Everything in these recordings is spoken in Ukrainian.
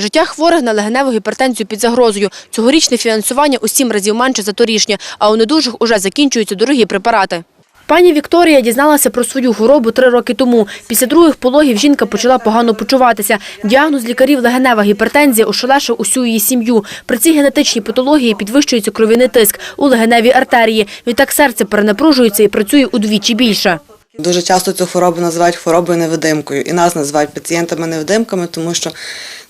Життя хворих на легеневу гіпертензію під загрозою. Цьогорічне фінансування у сім разів менше за торішнє, а у недужих уже закінчуються дорогі препарати. Пані Вікторія дізналася про свою хворобу три роки тому. Після других пологів жінка почала погано почуватися. Діагноз лікарів легенева гіпертензія ошелешив усю її сім'ю. При цій генетичній патології підвищується кров'яний тиск у легеневій артерії. Відтак серце перенапружується і працює удвічі більше. Дуже часто цю хворобу називають хворобою невидимкою, і нас називають пацієнтами-невидимками, тому що,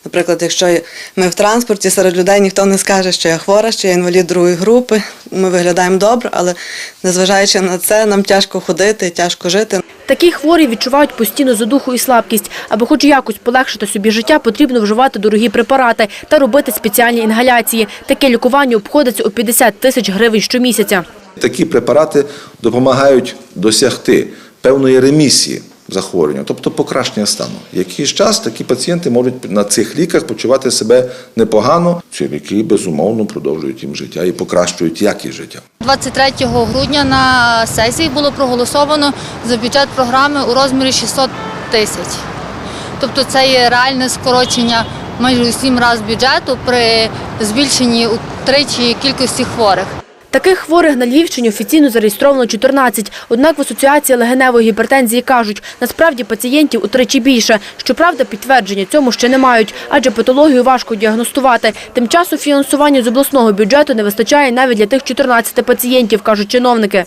наприклад, якщо ми в транспорті серед людей ніхто не скаже, що я хвора, що я інвалід другої групи, ми виглядаємо добре, але незважаючи на це, нам тяжко ходити, тяжко жити. Такі хворі відчувають постійну задуху і слабкість. Аби хоч якось полегшити собі життя, потрібно вживати дорогі препарати та робити спеціальні інгаляції. Таке лікування обходиться у 50 тисяч гривень щомісяця. Такі препарати допомагають досягти певної ремісії захворювання, тобто покращення стану. Якийсь час такі пацієнти можуть на цих ліках почувати себе непогано. Ці ліки безумовно продовжують їм життя і покращують якість життя. 23 грудня на сесії було проголосовано за бюджет програми у розмірі 600 тисяч. Тобто це є реальне скорочення майже у сім разів бюджету при збільшенні утричі кількості хворих. Таких хворих на Львівщині офіційно зареєстровано 14. Однак в Асоціації легеневої гіпертензії кажуть, насправді пацієнтів утричі більше. Щоправда, підтвердження цьому ще не мають, адже патологію важко діагностувати. Тим часом фінансування з обласного бюджету не вистачає навіть для тих 14 пацієнтів, кажуть чиновники.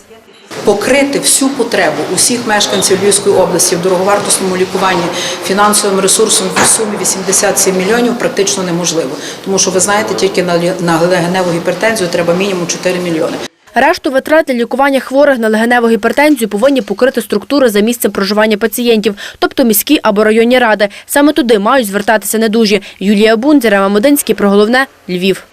Покрити всю потребу усіх мешканців Львівської області в дороговартісному лікуванні фінансовим ресурсом в сумі 87 мільйонів практично неможливо. Тому що ви знаєте, тільки на легеневу гіпертензію треба мінімум 4 мільйони. Решту витрат для лікування хворих на легеневу гіпертензію повинні покрити структури за місцем проживання пацієнтів, тобто міські або районні ради. Саме туди мають звертатися недужі. Юлія Бунзера, Мамодинський, про головне – Львів.